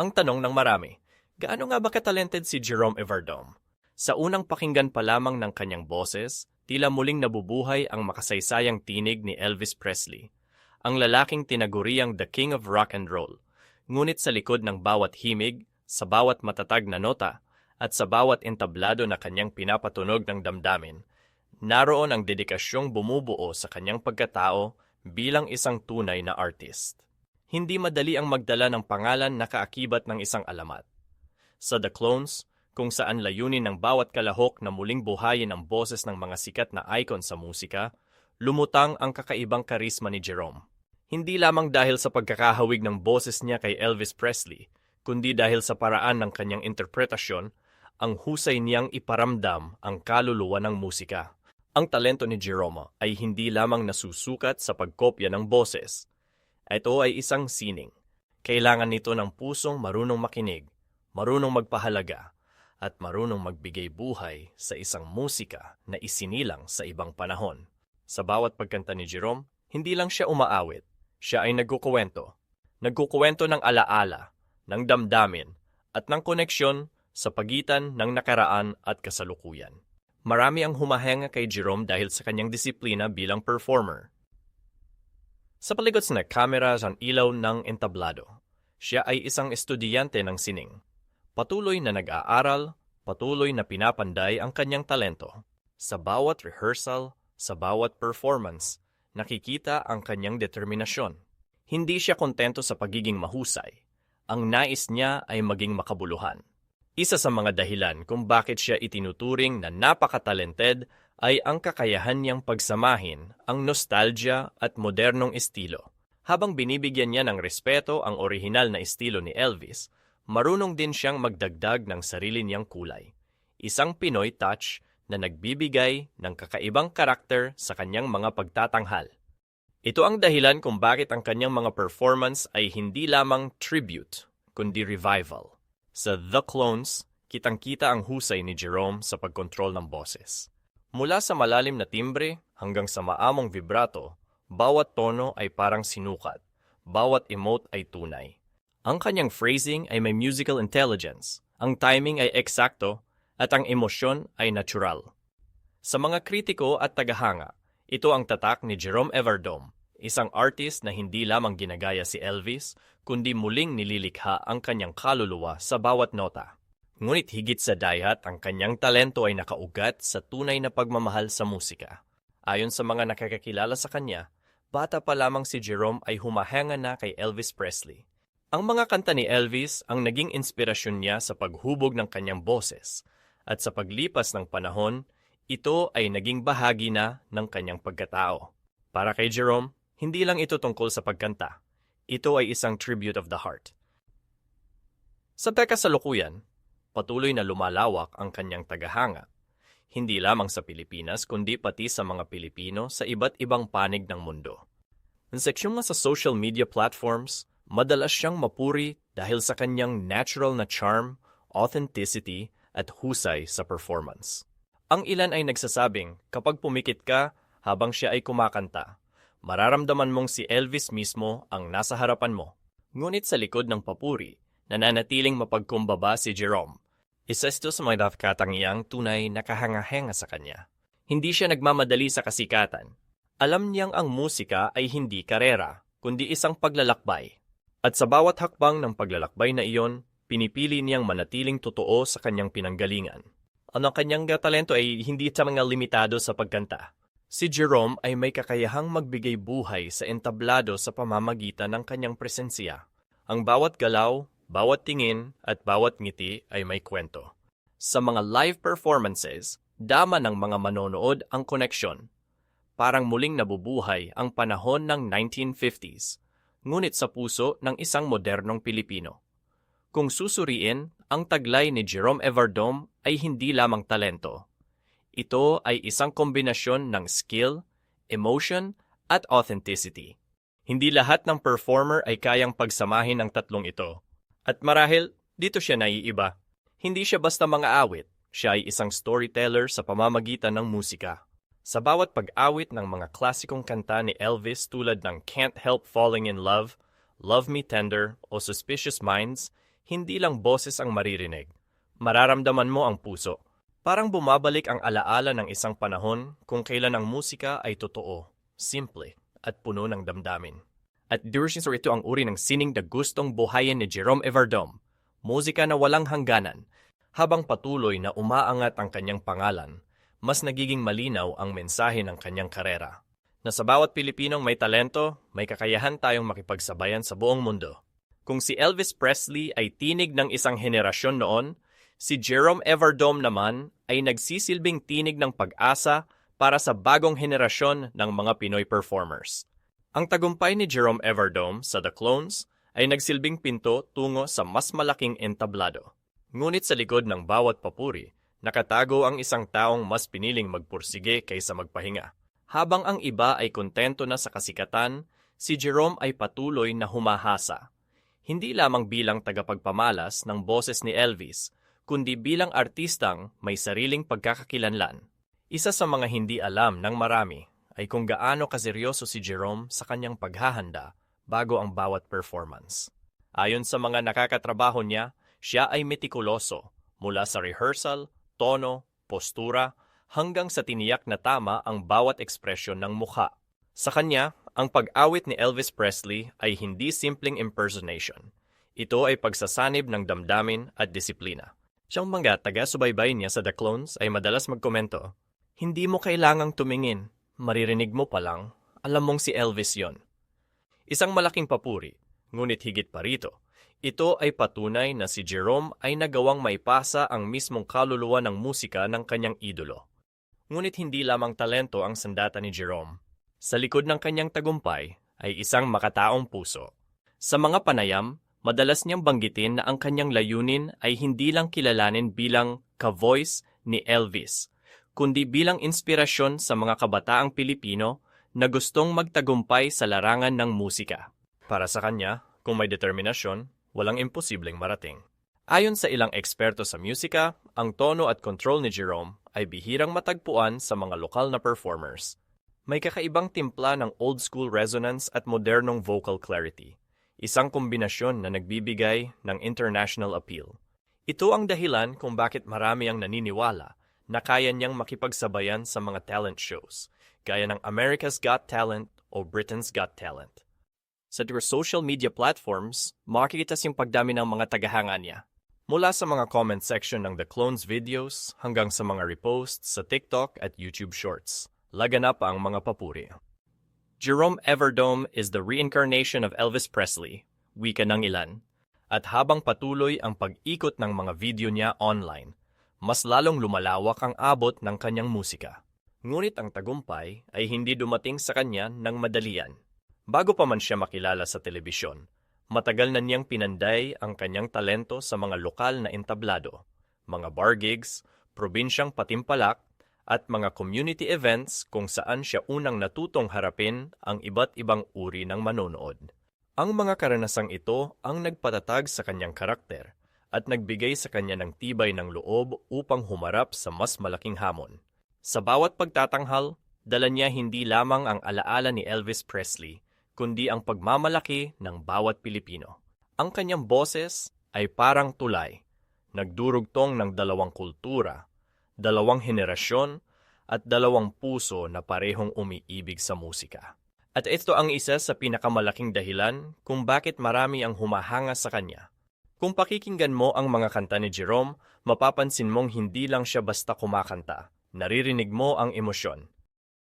Ang tanong ng marami, gaano nga ba katalented si Jerome Everdome? Sa unang pakinggan pa lamang ng kanyang boses, tila muling nabubuhay ang makasaysayang tinig ni Elvis Presley, ang lalaking tinaguriang The King of Rock and Roll. Ngunit sa likod ng bawat himig, sa bawat matatag na nota, at sa bawat entablado na kanyang pinapatunog ng damdamin, naroon ang dedikasyong bumubuo sa kanyang pagkatao bilang isang tunay na artist. Hindi madali ang magdala ng pangalan na kaakibat ng isang alamat. Sa The Clones, kung saan layunin ng bawat kalahok na muling buhayin ang boses ng mga sikat na icon sa musika, lumutang ang kakaibang karisma ni Jerome. Hindi lamang dahil sa pagkakahawig ng boses niya kay Elvis Presley, kundi dahil sa paraan ng kanyang interpretasyon, ang husay niyang iparamdam ang kaluluwa ng musika. Ang talento ni Jerome ay hindi lamang nasusukat sa pagkopya ng boses. Ito ay isang sining. Kailangan nito ng pusong marunong makinig, marunong magpahalaga, at marunong magbigay buhay sa isang musika na isinilang sa ibang panahon. Sa bawat pagkanta ni Jerome, hindi lang siya umaawit, siya ay nagkukuwento. Nagkukuwento ng alaala, ng damdamin, at ng koneksyon sa pagitan ng nakaraan at kasalukuyan. Marami ang humahenga kay Jerome dahil sa kanyang disiplina bilang performer. Sa paligid na kamera sa ilaw ng entablado, siya ay isang estudyante ng sining Patuloy na nag-aaral, patuloy na pinapanday ang kanyang talento. Sa bawat rehearsal, sa bawat performance, nakikita ang kanyang determinasyon. Hindi siya kontento sa pagiging mahusay. Ang nais niya ay maging makabuluhan. Isa sa mga dahilan kung bakit siya itinuturing na napakatalented ay ang kakayahan niyang pagsamahin ang nostalgia at modernong estilo. Habang binibigyan niya ng respeto ang orihinal na estilo ni Elvis, marunong din siyang magdagdag ng sarili niyang kulay. Isang Pinoy touch na nagbibigay ng kakaibang karakter sa kanyang mga pagtatanghal. Ito ang dahilan kung bakit ang kanyang mga performance ay hindi lamang tribute, kundi revival. Sa The Clones, kitang-kita ang husay ni Jerome sa pagkontrol ng boses. Mula sa malalim na timbre hanggang sa maamong vibrato, bawat tono ay parang sinukat, bawat emote ay tunay. Ang kanyang phrasing ay may musical intelligence, ang timing ay eksakto, at ang emosyon ay natural. Sa mga kritiko at tagahanga, ito ang tatak ni Jerome Everdome, isang artist na hindi lamang ginagaya si Elvis, kundi muling nililikha ang kanyang kaluluwa sa bawat nota. Ngunit higit sa dayat, ang kanyang talento ay nakaugat sa tunay na pagmamahal sa musika. Ayon sa mga nakakakilala sa kanya, bata pa lamang si Jerome ay humahanga na kay Elvis Presley ang mga kanta ni Elvis ang naging inspirasyon niya sa paghubog ng kanyang boses at sa paglipas ng panahon, ito ay naging bahagi na ng kanyang pagkatao. Para kay Jerome, hindi lang ito tungkol sa pagkanta. Ito ay isang tribute of the heart. Sa kasalukuyan, patuloy na lumalawak ang kanyang tagahanga. Hindi lamang sa Pilipinas kundi pati sa mga Pilipino sa iba't ibang panig ng mundo. Ang seksyon nga sa social media platforms, Madalas siyang mapuri dahil sa kanyang natural na charm, authenticity, at husay sa performance. Ang ilan ay nagsasabing kapag pumikit ka habang siya ay kumakanta, mararamdaman mong si Elvis mismo ang nasa harapan mo. Ngunit sa likod ng papuri, nananatiling mapagkumbaba si Jerome. Isa ito sa mga katangiang tunay na kahangahenga sa kanya. Hindi siya nagmamadali sa kasikatan. Alam niyang ang musika ay hindi karera, kundi isang paglalakbay at sa bawat hakbang ng paglalakbay na iyon, pinipili niyang manatiling totoo sa kanyang pinanggalingan. Ang kanyang talento ay hindi sa mga limitado sa pagkanta. Si Jerome ay may kakayahang magbigay buhay sa entablado sa pamamagitan ng kanyang presensya. Ang bawat galaw, bawat tingin, at bawat ngiti ay may kwento. Sa mga live performances, dama ng mga manonood ang koneksyon. Parang muling nabubuhay ang panahon ng 1950s ngunit sa puso ng isang modernong Pilipino. Kung susuriin, ang taglay ni Jerome Everdome ay hindi lamang talento. Ito ay isang kombinasyon ng skill, emotion, at authenticity. Hindi lahat ng performer ay kayang pagsamahin ang tatlong ito. At marahil, dito siya naiiba. Hindi siya basta mga awit, siya ay isang storyteller sa pamamagitan ng musika. Sa bawat pag-awit ng mga klasikong kanta ni Elvis tulad ng Can't Help Falling in Love, Love Me Tender o Suspicious Minds, Hindi lang boses ang maririnig. Mararamdaman mo ang puso. Parang bumabalik ang alaala ng isang panahon kung kailan ang musika ay totoo, simple, at puno ng damdamin. At Dirishins ito ang uri ng sining na gustong buhayin ni Jerome Everdome, musika na walang hangganan. Habang patuloy na umaangat ang kanyang pangalan, mas nagiging malinaw ang mensahe ng kanyang karera. Na sa bawat Pilipinong may talento, may kakayahan tayong makipagsabayan sa buong mundo. Kung si Elvis Presley ay tinig ng isang henerasyon noon, si Jerome Everdome naman ay nagsisilbing tinig ng pag-asa para sa bagong henerasyon ng mga Pinoy performers. Ang tagumpay ni Jerome Everdome sa The Clones ay nagsilbing pinto tungo sa mas malaking entablado. Ngunit sa likod ng bawat papuri, nakatago ang isang taong mas piniling magpursige kaysa magpahinga. Habang ang iba ay kontento na sa kasikatan, si Jerome ay patuloy na humahasa. Hindi lamang bilang tagapagpamalas ng boses ni Elvis, kundi bilang artistang may sariling pagkakakilanlan. Isa sa mga hindi alam ng marami ay kung gaano kaseryoso si Jerome sa kanyang paghahanda bago ang bawat performance. Ayon sa mga nakakatrabaho niya, siya ay metikuloso mula sa rehearsal, tono, postura, hanggang sa tiniyak na tama ang bawat ekspresyon ng mukha. Sa kanya, ang pag-awit ni Elvis Presley ay hindi simpleng impersonation. Ito ay pagsasanib ng damdamin at disiplina. Siyang mga taga-subaybay niya sa The Clones ay madalas magkomento, Hindi mo kailangang tumingin, maririnig mo pa lang, alam mong si Elvis yon. Isang malaking papuri, ngunit higit pa rito, ito ay patunay na si Jerome ay nagawang maipasa ang mismong kaluluwa ng musika ng kanyang idolo. Ngunit hindi lamang talento ang sandata ni Jerome. Sa likod ng kanyang tagumpay ay isang makataong puso. Sa mga panayam, madalas niyang banggitin na ang kanyang layunin ay hindi lang kilalanin bilang ka-voice ni Elvis, kundi bilang inspirasyon sa mga kabataang Pilipino na gustong magtagumpay sa larangan ng musika. Para sa kanya, kung may determinasyon, walang imposibleng marating. Ayon sa ilang eksperto sa musika, ang tono at control ni Jerome ay bihirang matagpuan sa mga lokal na performers. May kakaibang timpla ng old school resonance at modernong vocal clarity, isang kombinasyon na nagbibigay ng international appeal. Ito ang dahilan kung bakit marami ang naniniwala na kaya niyang makipagsabayan sa mga talent shows, gaya ng America's Got Talent o Britain's Got Talent. Sa their social media platforms, makikita yung pagdami ng mga tagahanga niya. Mula sa mga comment section ng The Clones videos hanggang sa mga reposts sa TikTok at YouTube Shorts, laganap ang mga papuri. Jerome Everdome is the reincarnation of Elvis Presley, wika ng ilan, at habang patuloy ang pag-ikot ng mga video niya online, mas lalong lumalawak ang abot ng kanyang musika. Ngunit ang tagumpay ay hindi dumating sa kanya ng madalian. Bago pa man siya makilala sa telebisyon, matagal na niyang pinanday ang kanyang talento sa mga lokal na entablado, mga bar gigs, probinsyang patimpalak, at mga community events kung saan siya unang natutong harapin ang iba't ibang uri ng manonood. Ang mga karanasang ito ang nagpatatag sa kanyang karakter at nagbigay sa kanya ng tibay ng loob upang humarap sa mas malaking hamon. Sa bawat pagtatanghal, dala niya hindi lamang ang alaala ni Elvis Presley, kundi ang pagmamalaki ng bawat Pilipino. Ang kanyang boses ay parang tulay, nagdurugtong ng dalawang kultura, dalawang henerasyon, at dalawang puso na parehong umiibig sa musika. At ito ang isa sa pinakamalaking dahilan kung bakit marami ang humahanga sa kanya. Kung pakikinggan mo ang mga kanta ni Jerome, mapapansin mong hindi lang siya basta kumakanta. Naririnig mo ang emosyon,